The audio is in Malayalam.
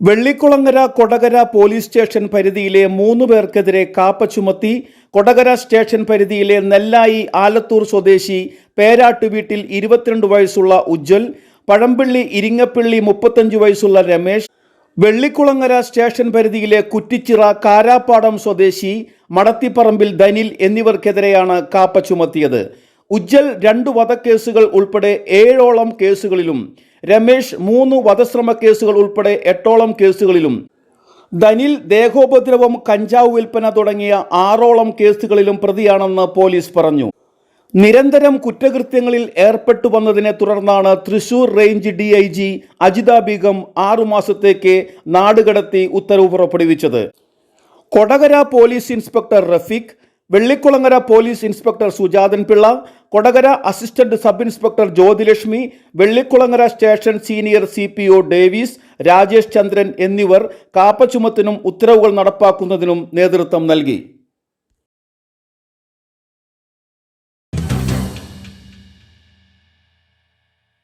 വെള്ളിക്കുളങ്ങര കൊടകര പോലീസ് സ്റ്റേഷൻ പരിധിയിലെ മൂന്ന് പേർക്കെതിരെ കാപ്പ ചുമത്തി കൊടകര സ്റ്റേഷൻ പരിധിയിലെ നെല്ലായി ആലത്തൂർ സ്വദേശി പേരാട്ടു വീട്ടിൽ ഇരുപത്തിരണ്ട് വയസ്സുള്ള ഉജ്ജ്വൽ പഴമ്പള്ളി ഇരിങ്ങപ്പിള്ളി മുപ്പത്തഞ്ച് വയസ്സുള്ള രമേശ് വെള്ളിക്കുളങ്ങര സ്റ്റേഷൻ പരിധിയിലെ കുറ്റിച്ചിറ കാരാപ്പാടം സ്വദേശി മടത്തിപ്പറമ്പിൽ ധനിൽ എന്നിവർക്കെതിരെയാണ് കാപ്പ ചുമത്തിയത്. ഉജ്ജൽ രണ്ട് വധക്കേസുകൾ ഉൾപ്പെടെ ഏഴോളം കേസുകളിലും രമേശ് മൂന്ന് വധശ്രമ കേസുകൾ ഉൾപ്പെടെ എട്ടോളം കേസുകളിലും ധനിൽ ദേഹോപദ്രവം കഞ്ചാവ് വിൽപ്പന തുടങ്ങിയ ആറോളം കേസുകളിലും പ്രതിയാണെന്ന് പോലീസ് പറഞ്ഞു. നിരന്തരം കുറ്റകൃത്യങ്ങളിൽ ഏർപ്പെട്ടു വന്നതിനെ തുടർന്നാണ് Thrissur range D I G Ajitha Begum ആറുമാസത്തേക്ക് നാടുകടത്തി ഉത്തരവ് പുറപ്പെടുവിച്ചത്. Kodakara police inspector Rafeeq Vellikulangara police inspector Sujathan Pillai Kodakara assistant sub inspector Jyothilakshmi Vellikulangara station senior C P O Davis Rajesh Chandran എന്നിവർ കാപ്പ ചുമത്തിനും ഉത്തരവുകൾ നടപ്പാക്കുന്നതിനും നേതൃത്വം നൽകി.